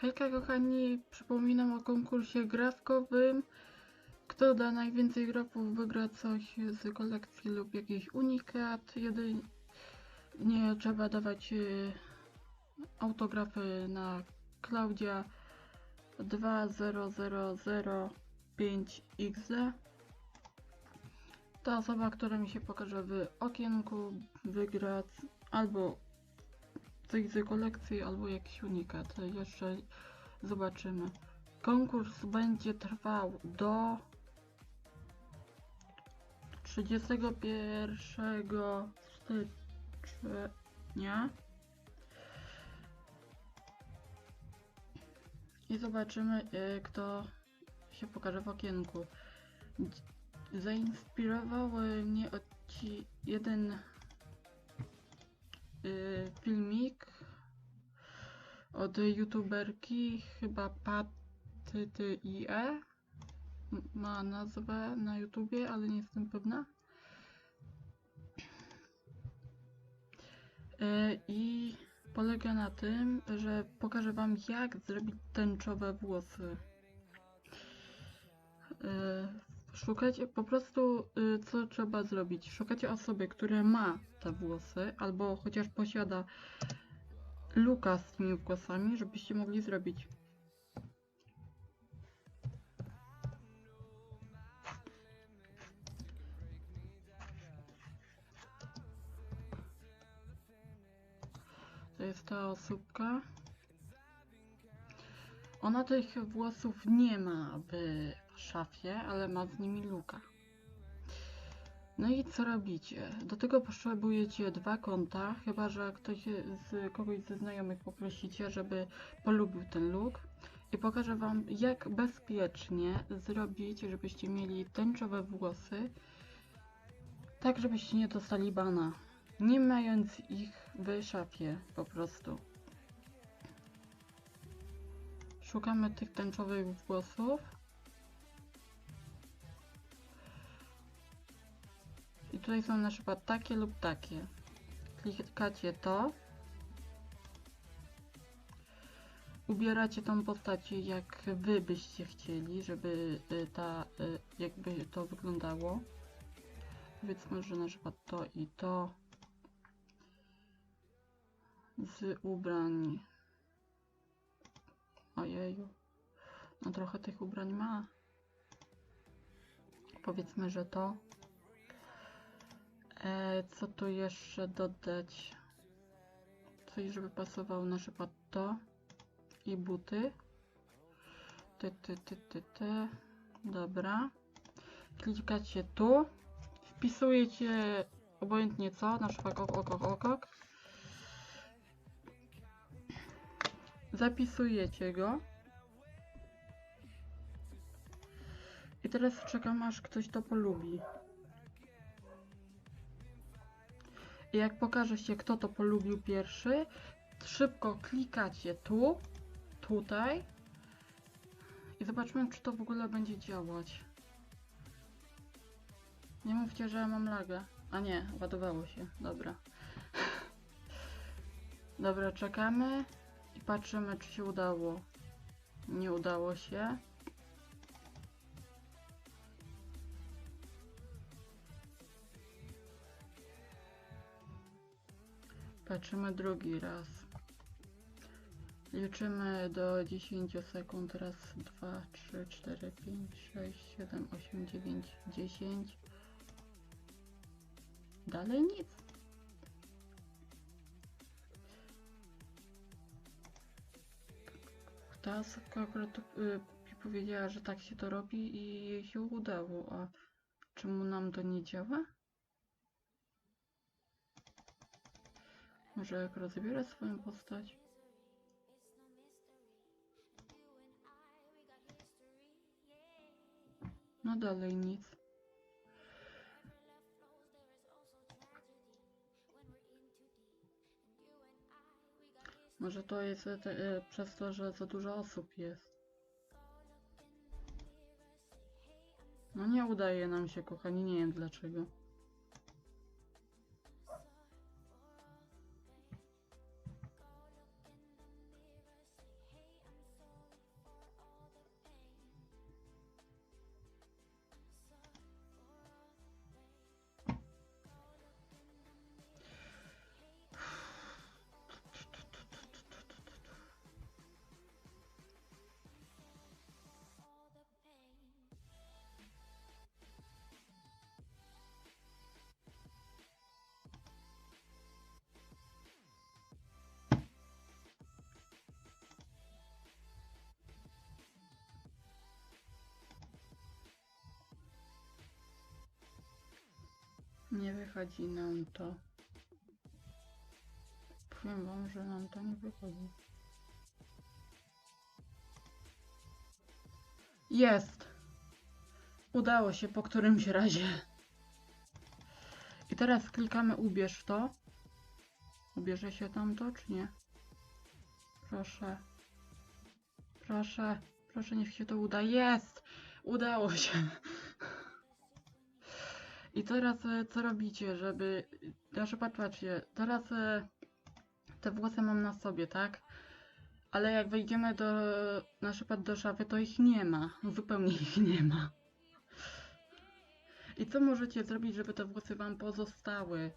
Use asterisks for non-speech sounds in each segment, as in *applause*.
Hejka kochani, przypominam o konkursie grafkowym. Kto da najwięcej grafów wygra coś z kolekcji lub jakiś unikat. Jedynie trzeba dawać y, autografy na Klaudia 20005XD. Ta osoba, która mi się pokaże w okienku wygra albo coś z kolekcji, albo jakiś unikat. Jeszcze zobaczymy. Konkurs będzie trwał do 31 stycznia. I zobaczymy, y, kto się pokaże w okienku. Dz- Zainspirował y, mnie odci jeden filmik od youtuberki, chyba Patyty.ie. M- Ma nazwę na YouTubie, ale nie jestem pewna. Y, I polega na tym, że pokażę Wam, jak zrobić tęczowe włosy. Szukacie po prostu, y, co trzeba zrobić. Szukacie osoby, która ma te włosy, albo chociaż posiada luka z tymi włosami, żebyście mogli zrobić. To jest ta osóbka. Ona tych włosów nie ma w szafie, ale ma z nimi luka. No i co robicie? Do tego potrzebujecie dwa konta, chyba że ktoś z kogoś ze znajomych poprosicie, żeby polubił ten look. I pokażę Wam, jak bezpiecznie zrobić, żebyście mieli tęczowe włosy, tak żebyście nie dostali bana, nie mając ich w szafie po prostu. Szukamy tych tęczowych włosów. Tutaj są na przykład takie lub takie. Klikacie to. Ubieracie tą postać jak wy byście chcieli, żeby y, ta, y, jakby to wyglądało. Powiedzmy, że na przykład to i to. Z ubrań. Ojeju. No trochę tych ubrań ma. Powiedzmy, że to. E, co tu jeszcze dodać? Coś, żeby pasowało na przykład to. I buty. Ty, ty, ty, ty, ty. Dobra. Klikacie tu. Wpisujecie obojętnie co, na przykład ok, ok, ok, ok. ok. Zapisujecie go. I teraz czekam aż ktoś to polubi. Jak pokaże się kto to polubił pierwszy, szybko klikacie tu, tutaj i zobaczmy czy to w ogóle będzie działać. Nie mówcie, że mam lagę. A nie, ładowało się. Dobra. *laughs* Dobra, czekamy i patrzymy czy się udało. Nie udało się. Patrzymy drugi raz. Liczymy do 10 sekund. Raz, dwa, trzy, cztery, pięć, sześć, siedem, osiem, dziewięć, dziesięć. Dalej nic. Ta osobka akurat y, powiedziała, że tak się to robi i jej się udało. A czemu nam to nie działa? Może jak rozbiorę swoją postać? No dalej nic. Może to jest e, te, e, przez to, że za dużo osób jest. No nie udaje nam się, kochani, nie wiem dlaczego. Nie wychodzi nam to. Powiem wam, że nam to nie wychodzi. Jest! Udało się po którymś razie. I teraz klikamy ubierz to. Ubierze się tamto, czy nie? Proszę. Proszę. Proszę, niech się to uda. Jest! Udało się. I teraz e, co robicie, żeby... Na przykład patrzcie, teraz e, te włosy mam na sobie, tak? Ale jak wejdziemy do, na przykład do szafy, to ich nie ma. Zupełnie ich nie ma. I co możecie zrobić, żeby te włosy wam pozostały?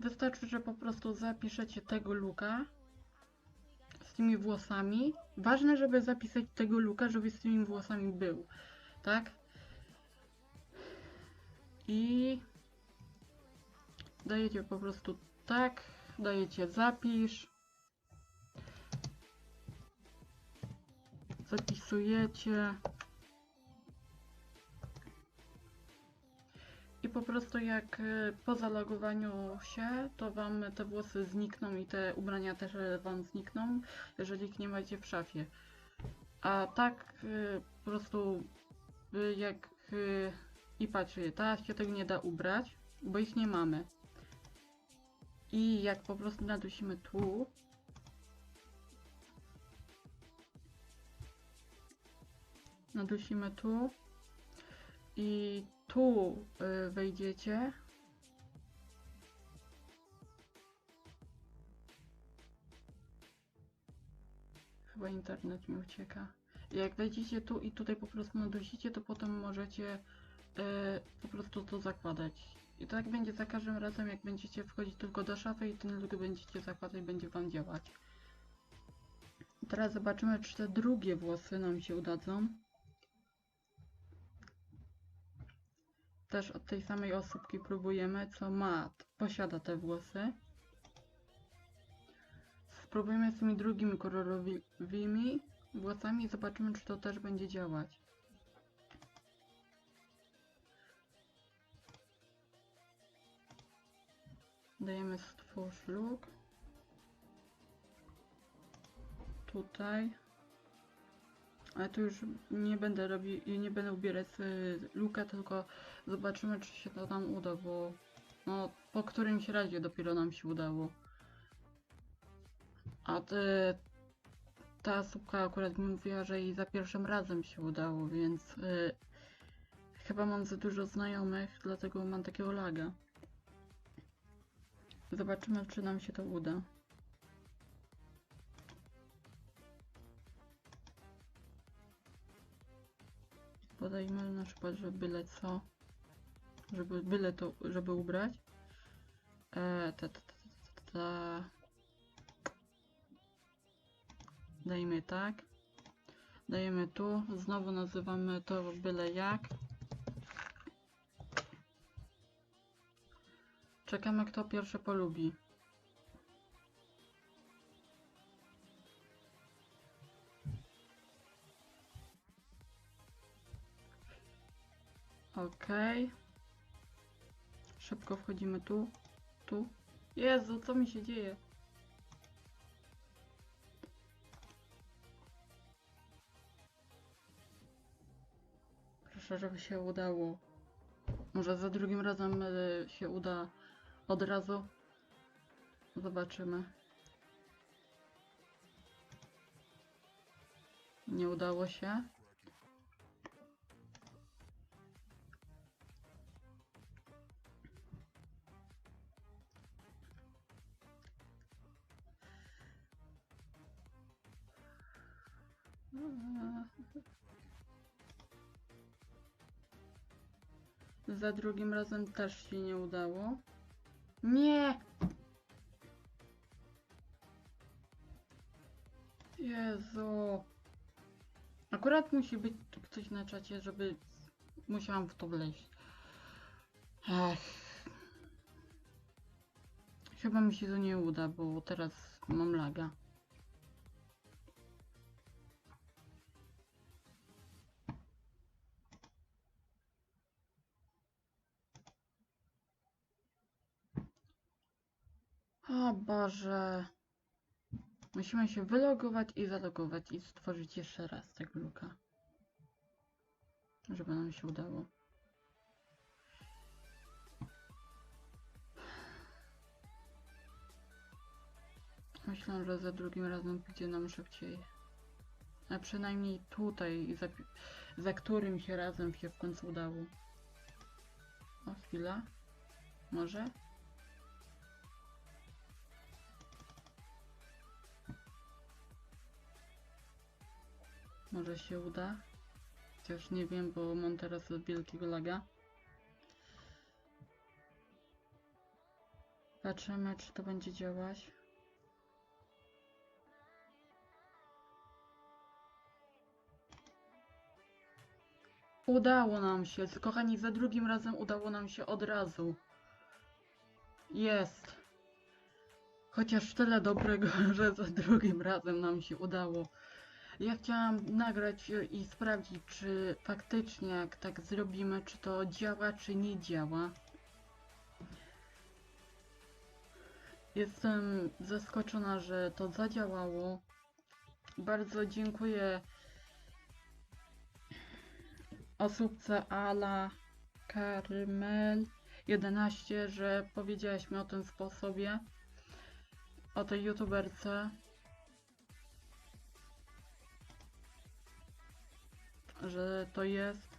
Wystarczy, że po prostu zapiszecie tego luka z tymi włosami. Ważne, żeby zapisać tego luka, żeby z tymi włosami był, tak? I dajecie po prostu tak, dajecie zapisz. Zapisujecie. I po prostu jak e, po zalogowaniu się, to wam te włosy znikną i te ubrania też e, wam znikną, jeżeli ich nie macie w szafie. A tak e, po prostu wy jak e, i patrzcie, teraz się tego nie da ubrać, bo ich nie mamy. I jak po prostu nadusimy tu, nadusimy tu i tu y, wejdziecie. Chyba internet mi ucieka. Jak wejdziecie tu i tutaj po prostu nadusicie, to potem możecie po prostu to zakładać. I tak będzie za każdym razem, jak będziecie wchodzić tylko do szafy i ten luk będziecie zakładać, będzie wam działać. Teraz zobaczymy, czy te drugie włosy nam się udadzą. Też od tej samej osobki próbujemy, co ma, posiada te włosy. Spróbujmy z tymi drugimi kolorowymi włosami i zobaczymy, czy to też będzie działać. Dajemy stwórz look. Tutaj. Ale tu już nie będę robił, nie będę ubierać y, luka, tylko zobaczymy, czy się to nam uda, bo no, po którymś razie dopiero nam się udało. A ta słupka akurat mi mówiła, że jej za pierwszym razem się udało, więc y, chyba mam za dużo znajomych, dlatego mam takiego laga. Zobaczymy, czy nam się to uda. Podajmy na przykład, że byle co, żeby byle to, żeby ubrać. E, ta, ta, ta, ta, ta. Dajmy tak. Dajemy tu. Znowu nazywamy to byle jak. Czekamy kto pierwszy polubi. Okej. Szybko wchodzimy tu. Tu. Jezu, co mi się dzieje? Proszę, żeby się udało. Może za drugim razem e, się uda od razu. Zobaczymy. Nie udało się. Za drugim razem też się nie udało. Nie! Jezu. Akurat musi być ktoś na czacie, żeby musiałam w to wleźć. Ech. Chyba mi się to nie uda, bo teraz mam laga. O Boże. Musimy się wylogować i zalogować i stworzyć jeszcze raz tego luka. Żeby nam się udało. Myślę, że za drugim razem pójdzie nam szybciej. A przynajmniej tutaj, za, za którym się razem się w końcu udało. O, chwila. Może? Może się uda? Chociaż nie wiem, bo mam teraz wielkiego laga. Patrzymy, czy to będzie działać. Udało nam się. Kochani, za drugim razem udało nam się od razu. Jest. Chociaż tyle dobrego, *laughs* że za drugim razem nam się udało. Ja chciałam nagrać i sprawdzić, czy faktycznie jak tak zrobimy, czy to działa, czy nie działa. Jestem zaskoczona, że to zadziałało. Bardzo dziękuję osóbce Ala Karmel 11, że powiedziałaś mi o tym sposobie. O tej youtuberce. Że to jest.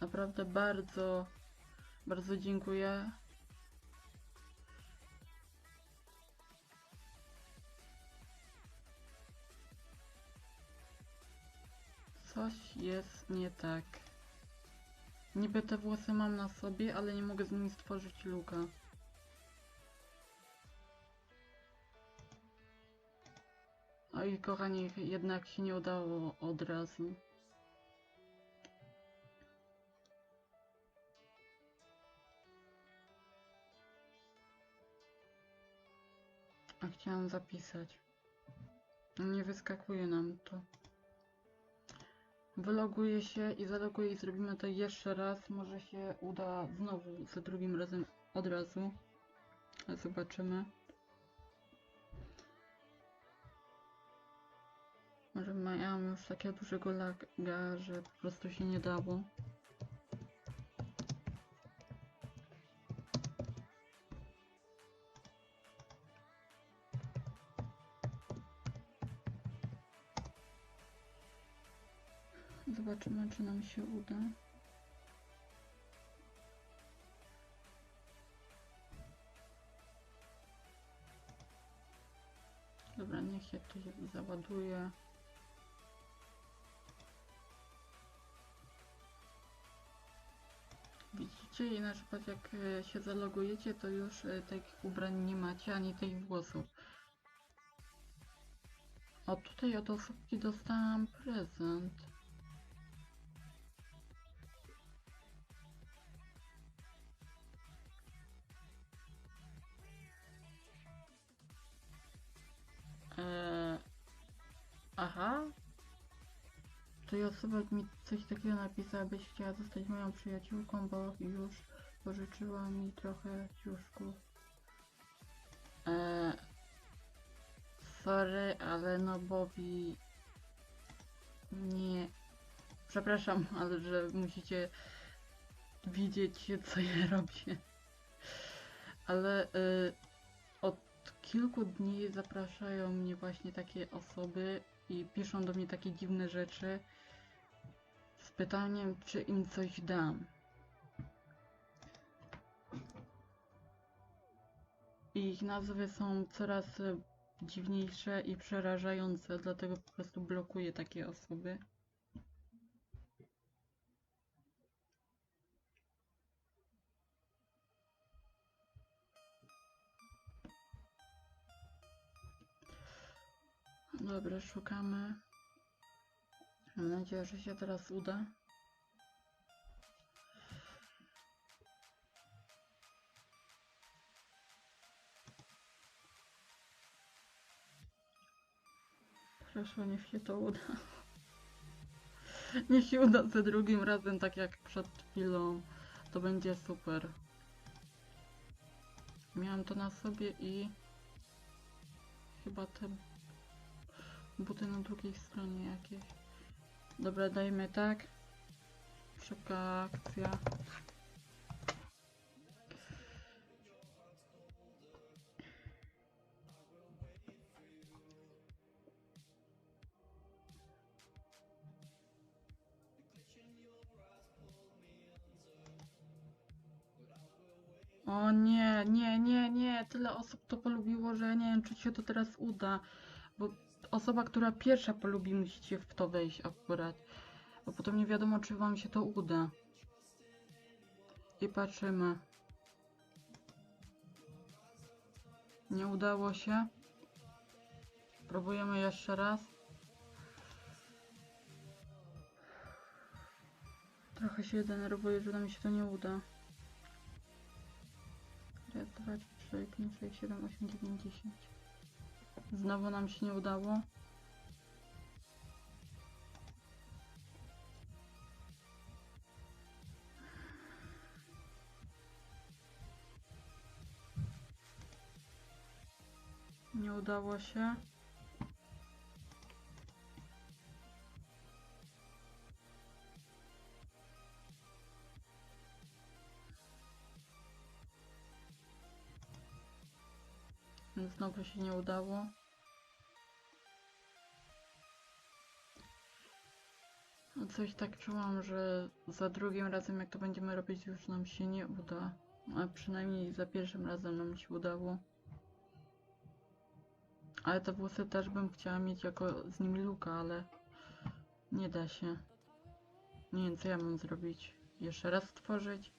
Naprawdę bardzo, bardzo dziękuję. Coś jest nie tak. Niby te włosy mam na sobie, ale nie mogę z nimi stworzyć luka. Oj, kochani, jednak się nie udało od razu. A chciałam zapisać. Nie wyskakuje nam to. Wyloguję się i zaloguję i zrobimy to jeszcze raz. Może się uda znowu za drugim razem od razu. Zobaczymy. Może miałam już takiego dużego laga, że po prostu się nie dało. Zobaczymy, czy nam się uda. Dobra, niech się to załaduje. Widzicie, i na przykład jak e, się zalogujecie, to już e, takich ubrań nie macie, ani tych włosów. O, tutaj od osobki dostałam prezent. Eee, aha. To osoba mi coś takiego napisała, byś chciała zostać moją przyjaciółką, bo już pożyczyła mi trochę ciuszków. Eee, sorry, ale no Bobby nie... Przepraszam, ale że musicie widzieć, co ja *laughs* robię. Ale y, od kilku dni zapraszają mnie właśnie takie osoby i piszą do mnie takie dziwne rzeczy pytaniem, czy im coś dam. Ich nazwy są coraz dziwniejsze i przerażające, dlatego po prostu blokuję takie osoby. Dobra, szukamy. Mam nadzieję, że się teraz uda. Proszę, niech się to uda. Niech się uda za drugim razem, tak jak przed chwilą. To będzie super. Miałam to na sobie i chyba te buty na drugiej stronie jakieś. Dobra, dajmy tak. Szybka akcja. O nie, nie, nie, nie. Tyle osób to polubiło, że nie wiem, czy się to teraz uda. Bo osoba, która pierwsza polubi, musicie w to wejść akurat. Bo potem nie wiadomo, czy wam się to uda. I patrzymy. Nie udało się. Próbujemy jeszcze raz. Trochę się denerwuję, że nam się to nie uda. Raz, dwa, trzy, pięć, sześć, siedem, osiem, dziewięć, dziesięć. Znowu nam się nie udało. Nie udało się. Znowu się nie udało. Coś tak czułam, że za drugim razem jak to będziemy robić już nam się nie uda. A przynajmniej za pierwszym razem nam się udało. Ale te włosy też bym chciała mieć jako z nimi luka, ale nie da się. Nie wiem co ja mam zrobić. Jeszcze raz stworzyć.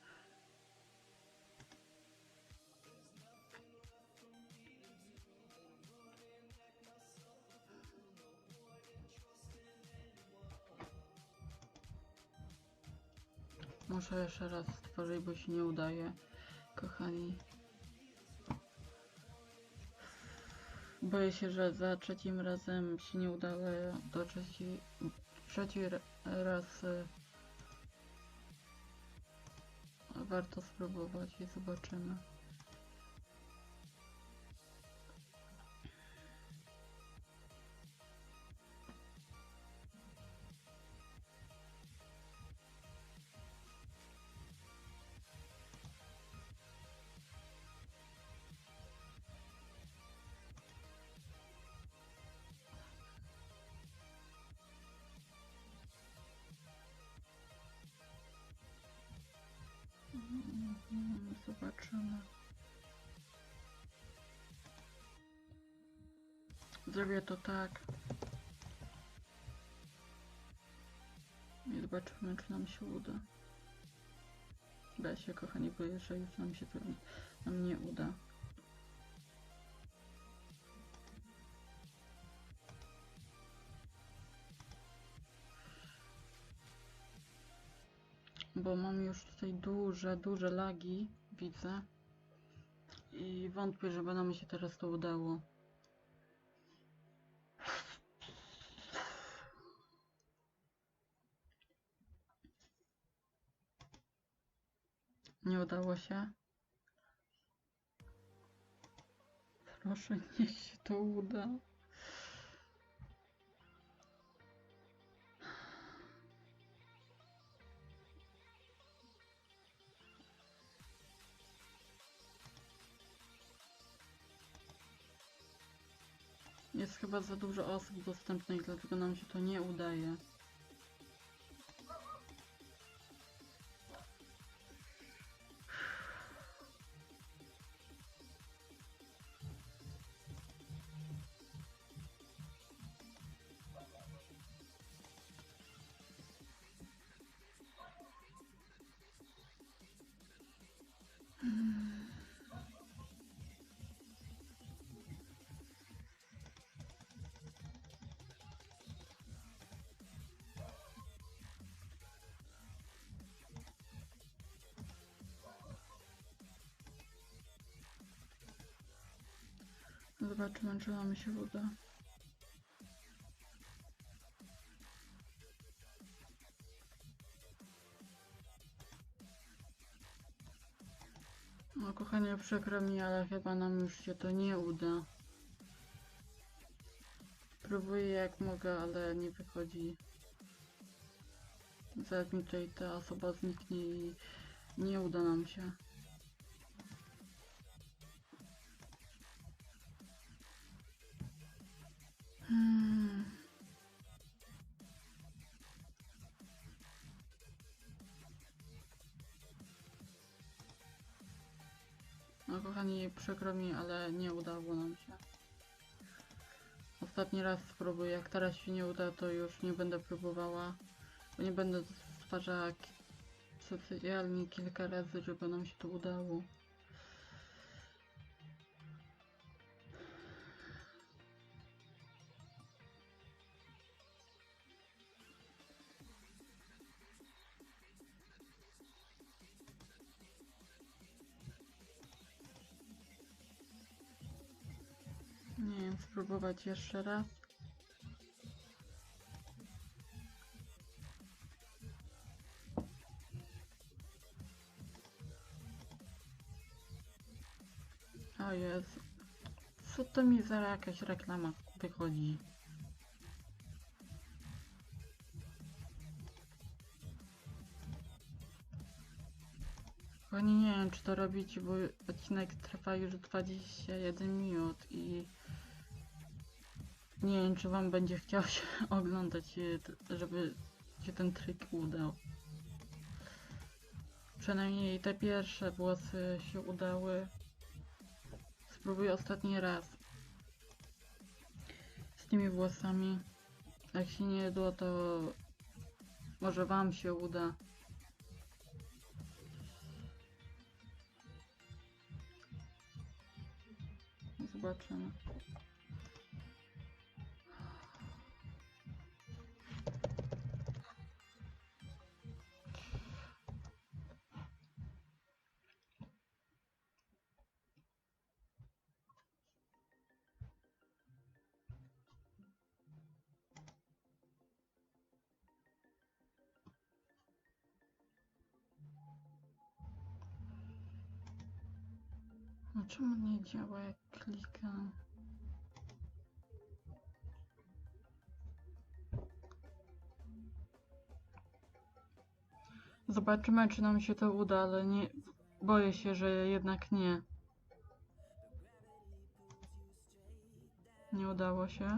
Muszę jeszcze raz stworzyć, bo się nie udaje, kochani. Boję się, że za trzecim razem się nie udało, to trzeci, trzeci ra- raz y, warto spróbować i zobaczymy. Zrobię to tak. I zobaczymy, czy nam się uda. Bo ja się, kochani, boję, że już nam się to nam nie uda. Bo mam już tutaj duże, duże lagi, widzę. I wątpię, żeby nam się teraz to udało. Nie udało się. Proszę, niech się to uda. Jest chyba za dużo osób dostępnych, dlatego nam się to nie udaje. Zobaczymy, czy nam się uda. No kochanie, przykro mi, ale chyba nam już się to nie uda. Próbuję jak mogę, ale nie wychodzi. Zaraz mi tutaj ta osoba zniknie i nie uda nam się. Przykro mi, ale nie udało nam się. Ostatni raz spróbuję, jak teraz się nie uda, to już nie będę próbowała. Bo nie będę stwarzała ki- specjalnie kilka razy, żeby nam się to udało. Spróbować jeszcze raz. O Jezu. Co to mi za jakaś reklama wychodzi? Oni nie wiem, czy to robicie, bo odcinek trwa już 21 minut i nie wiem, czy wam będzie chciał się *laughs* oglądać, e, żeby się ten trik udał. Przynajmniej te pierwsze włosy się udały. Spróbuję ostatni raz. Z tymi włosami. Jak się nie uda, to może wam się uda. Zobaczymy. No czemu nie działa jak klikam? Zobaczymy, czy nam się to uda, ale nie. Boję się, że jednak nie. Nie udało się.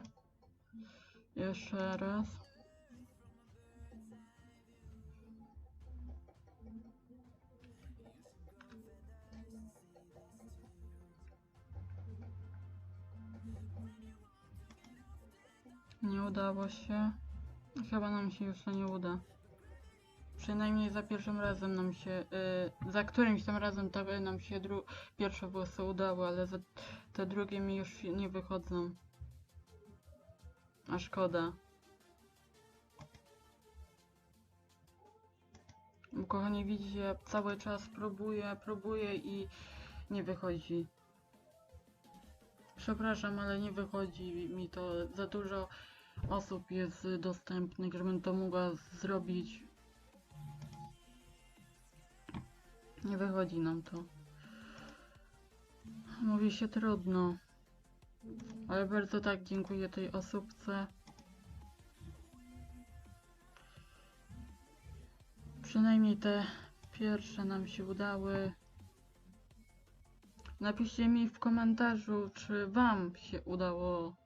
Jeszcze raz. Nie udało się. Chyba nam się już to nie uda. Przynajmniej za pierwszym razem nam się, y, za którymś tam razem to nam się pierwsze włosy udało, ale za te drugie mi już nie wychodzą. A szkoda. Bo kochani, widzicie, cały czas próbuję, próbuję i nie wychodzi. Przepraszam, ale nie wychodzi mi to. Za dużo osób jest dostępnych, żebym to mogła zrobić. Nie wychodzi nam to. Mówi się trudno. Ale bardzo tak dziękuję tej osobce. Przynajmniej te pierwsze nam się udały. Napiszcie mi w komentarzu, czy wam się udało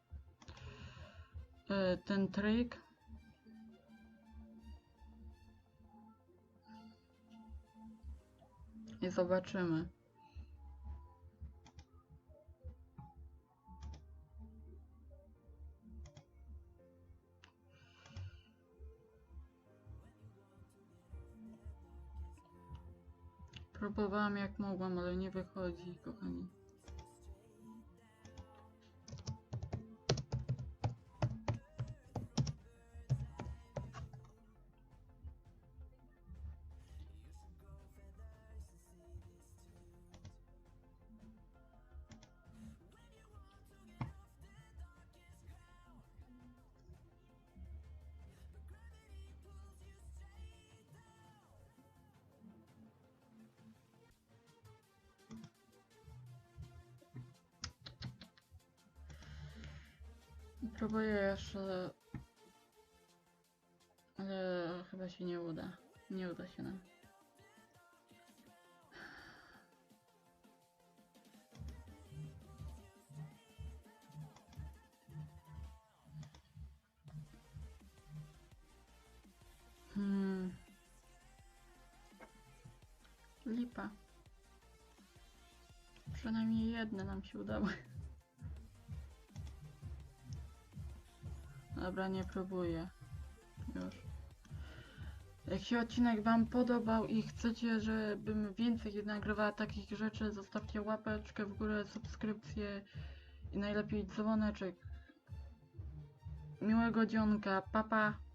ten trik. I zobaczymy. Próbowałam jak mogłam, ale nie wychodzi, kochani. Próbuję jeszcze, ale chyba się nie uda. Nie uda się nam. Hmm. Lipa. Przynajmniej jedne nam się udały. Dobra, nie próbuję. Już. Jak się odcinek Wam podobał i chcecie, żebym więcej nagrywała takich rzeczy, zostawcie łapeczkę w górę, subskrypcję i najlepiej dzwoneczek. Miłego dzionka, papa. Pa.